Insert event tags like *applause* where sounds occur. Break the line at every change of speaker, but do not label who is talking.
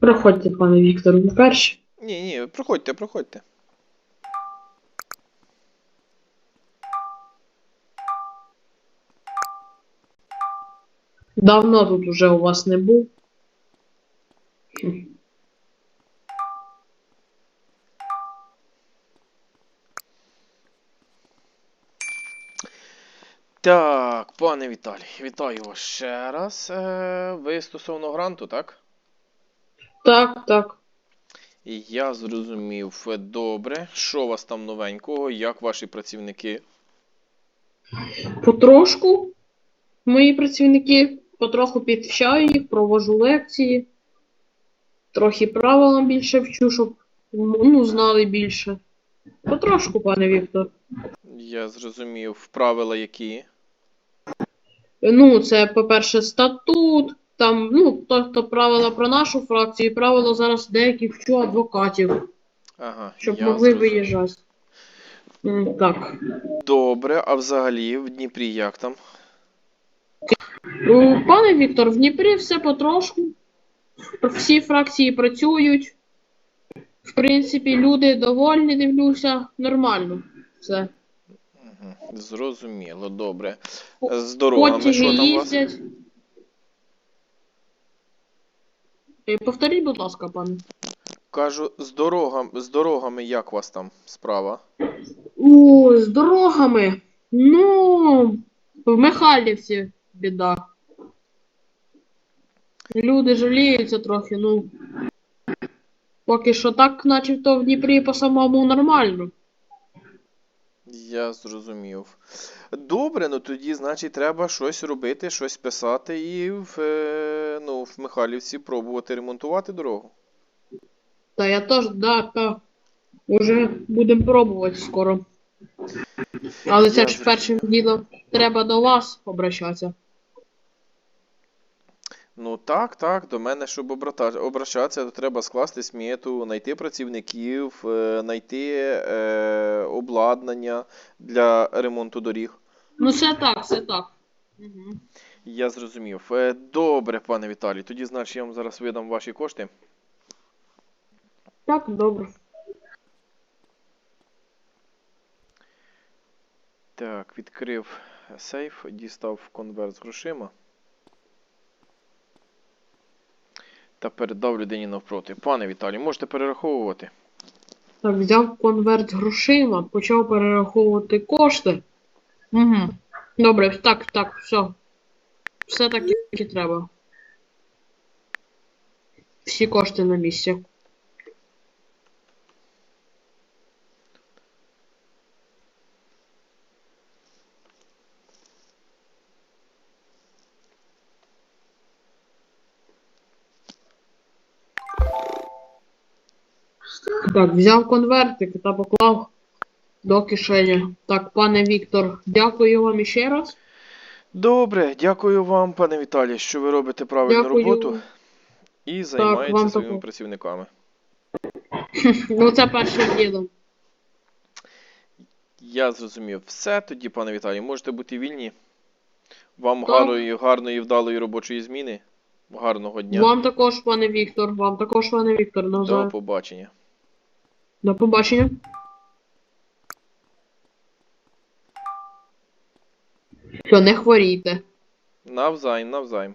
Проходьте, пане Віктор, ви перші.
Ні, ні, проходьте, проходьте.
Давно тут уже у вас не був.
Так, пане Віталій, вітаю вас ще раз. Е, Ви стосовно гранту, так?
Так, так.
Я зрозумів. Добре. Що у вас там новенького? Як ваші працівники?
Потрошку мої працівники потроху підвчаю їх, провожу лекції. Трохи правилам більше вчу, щоб ну, знали більше. Потрошку, пане Віктор.
Я зрозумів. Правила які?
Ну, це, по-перше, статут, там, ну, тобто правила про нашу фракцію, і правила зараз деяких вчу адвокатів,
Ага,
щоб
я
могли
зрозумів.
виїжджати. М, Так.
Добре, а взагалі в Дніпрі як там?
Ну, Пане Віктор, в Дніпрі все потрошку. Всі фракції працюють. В принципі, люди довольні, дивлюся, нормально. Все.
Мгм, Зрозуміло, добре.
По-
З дорогами
Потяги
що там у вас?
їздять. Е, Повторіть, будь ласка, пане.
Кажу, з дорогами, з дорогами як у вас там справа?
У, з дорогами. Ну, в Михайлівці біда. Люди жаліються трохи, ну. Поки що так, начебто в Дніпрі по самому нормально.
Я зрозумів. Добре, ну тоді, значить, треба щось робити, щось писати і в, е, ну, в Михайлівці пробувати ремонтувати дорогу.
Та я теж, да, так. Уже будемо пробувати скоро. Але це ж першим ділом треба до вас обращатися.
Ну так, так, до мене, щоб обращатися, то треба скласти смету, знайти працівників, е, знайти е, обладнання для ремонту доріг.
Ну, все так, все так. Угу.
Я зрозумів. Е, Добре, пане Віталій, тоді, значить, я вам зараз видам ваші кошти.
Так, добре.
Так, відкрив сейф, дістав конверт з грошима. Та передав людині навпроти. Пане Віталій, можете перераховувати.
Так, взяв конверт з грошима, почав перераховувати кошти. Угу. Добре, так, так, все. Все так, як і треба. Всі кошти на місці. Так, взяв конвертик та поклав до кишені. Так, пане Віктор, дякую вам іще раз.
Добре, дякую вам, пане Віталій, що ви робите правильну
Дякую.
роботу і займаєтеся
вам
своїми
також.
працівниками. *laughs*
Ну, це першим ділом.
Я зрозумів. Все тоді, пане Віталій, можете бути вільні. Вам
Так.
гарної, гарної, вдалої робочої зміни. Гарного дня.
Вам також, пане Віктор, вам також, пане Віктор,
До
навзаєм.
побачення.
До побачення. Що, не хворійте.
Навзайм, навзаєм.